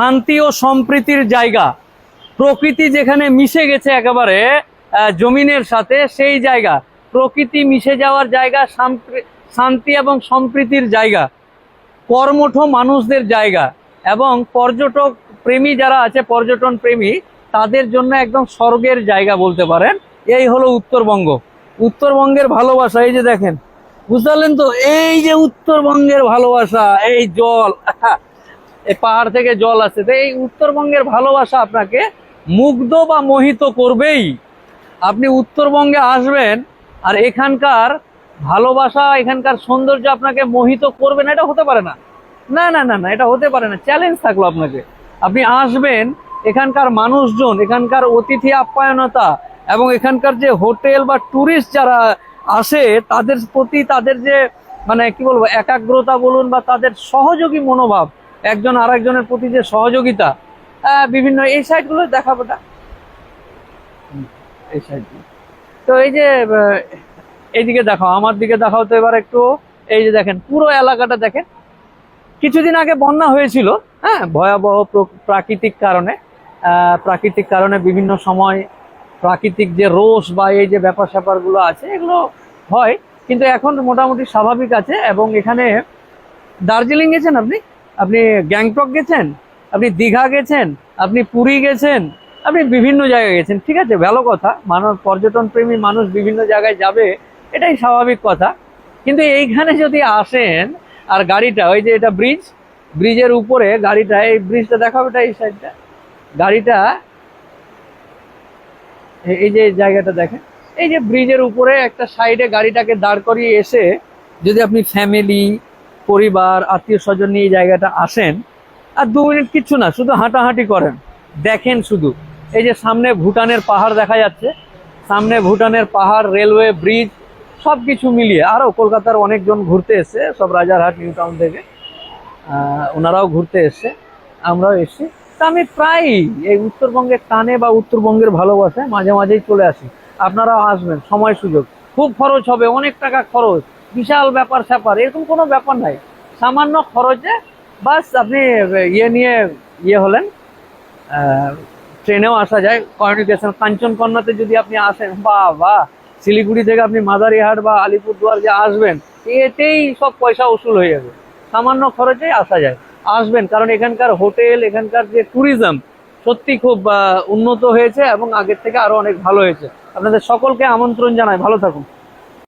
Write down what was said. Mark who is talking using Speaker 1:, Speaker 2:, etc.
Speaker 1: শান্তি ও সম্প্রীতির জায়গা। প্রকৃতি যেখানে মিশে গেছে একেবারে জমিনের সাথে, সেই জায়গা। প্রকৃতি মিশে যাওয়ার জায়গা, শান্তি- এবং সম্প্রীতির জায়গা। কর্মঠ মানুষদের জায়গা এবং পর্যটক প্রেমী যারা আছে, পর্যটন প্রেমী, তাদের জন্য একদম স্বর্গের জায়গা বলতে পারেন। এই হলো উত্তরবঙ্গ। উত্তরবঙ্গের ভালোবাসা, এই যে দেখেন, বুঝতে পারলেন তো? এই যে উত্তরবঙ্গের ভালোবাসা, এই জল এই পাহাড় থেকে জল আছে তো এই উত্তরবঙ্গের ভালোবাসা আপনাকে মুগ্ধ বা মোহিত করবেই। আপনি উত্তরবঙ্গে আসবেন আর এখানকার ভালোবাসা, এখানকার সৌন্দর্য আপনাকে মোহিত করবে না, এটা হতে পারে না। না না না না, এটা হতে পারে না। চ্যালেঞ্জ থাকল আপনাকে। আপনি আসবেন, এখানকার মানুষজন, এখানকার অতিথি আপ্যায়নতা এবং এখানকার যে হোটেল বা ট্যুরিস্ট যারা আসে, তাদের প্রতি তাদের যে মানে কি বলব, একাগ্রতা বলুন বা তাদের সহযোগী মনোভাব একজন আরেকজনের প্রতি যে সহযোগিতা বিভিন্ন এই সাইডগুলো দেখাবো না। এই সাইডগুলো তো এই যে এইদিকে দেখাও আমার দিকে দেখাও তো এবার একটু এই যে দেখেন পুরো এলাকাটা দেখেন। কিছুদিন আগে বন্যা হয়েছিল হ্যাঁ ভয়াবহ প্রাকৃতিক কারণে আহ, প্রাকৃতিক কারণে বিভিন্ন সময় প্রাকৃতিক যে রোষ বা এই যে ব্যাপার স্যাপারগুলো আছে এগুলো হয় কিন্তু এখন মোটামুটি স্বাভাবিক আছে এবং এখানে দার্জিলিং গেছেন আপনি? আপনি গ্যাংটক গেছেন, আপনি দীঘা গেছেন, আপনি পুরী গেছেন, আপনি বিভিন্ন জায়গায় গেছেন, ঠিক আছে? ভালো কথা মানুষ পর্যটন প্রেমী মানুষ বিভিন্ন জায়গায় যাবে, এটাই স্বাভাবিক কথা। কিন্তু এইখানে যদি আসেন, আর গাড়িটা, ওই যে এটা ব্রিজ ব্রিজের উপরে গাড়িটা, এই ব্রিজটা দেখাবো এটা এই সাইডটা গাড়িটা, এই যে জায়গাটা দেখেন, এই যে ব্রিজের উপরে একটা সাইডে গাড়িটাকে দাঁড় করিয়ে এসে যদি আপনি ফ্যামিলি পরিবার আত্মীয় স্বজন নিয়ে এই জায়গাটা আসেন, আর দু মিনিট কিচ্ছু না, শুধু হাঁটাহাঁটি করেন। দেখেন শুধু। এই যে সামনে ভুটানের পাহাড় দেখা যাচ্ছে, সামনে ভুটানের পাহাড়, রেলওয়ে, ব্রিজ সব কিছু মিলিয়ে আরও কলকাতার অনেকজন ঘুরতে এসছে সব রাজারহাট, নিউ টাউন থেকে ওনারাও ঘুরতে এসছে আমরাও এসছি তা আমি প্রায়ই এই উত্তরবঙ্গের টানে বা উত্তরবঙ্গের ভালোবাসায় মাঝে মাঝেই চলে আসি। আপনারাও আসবেন, সময় সুযোগ। খুব খরচ হবে, অনেক টাকা খরচ। বিশাল ব্যাপার স্যাপার, এরকম কোনো ব্যাপার নাই। সামান্য খরচে, বাস আপনি ইয়ে নিয়ে ইয়ে হলেন। ট্রেনেও আসা যায় কমিউনিকেশন কাঞ্চনকন্যাতে যদি আপনি আসেন বা বা শিলিগুড়ি থেকে আপনি মাদারিহাট বা আলিপুরদুয়ার যে আসবেন, এতেই সব পয়সা উসুল হয়ে যাবে। সামান্য খরচে আসা যায়। আসবেন, কারণ এখানকার হোটেল, এখানকার যে ট্যুরিজম সত্যি খুব উন্নত হয়েছে এবং আগের থেকে আরও অনেক ভালো হয়েছে। আপনাদের সকলকে আমন্ত্রণ জানাই, ভালো থাকুন।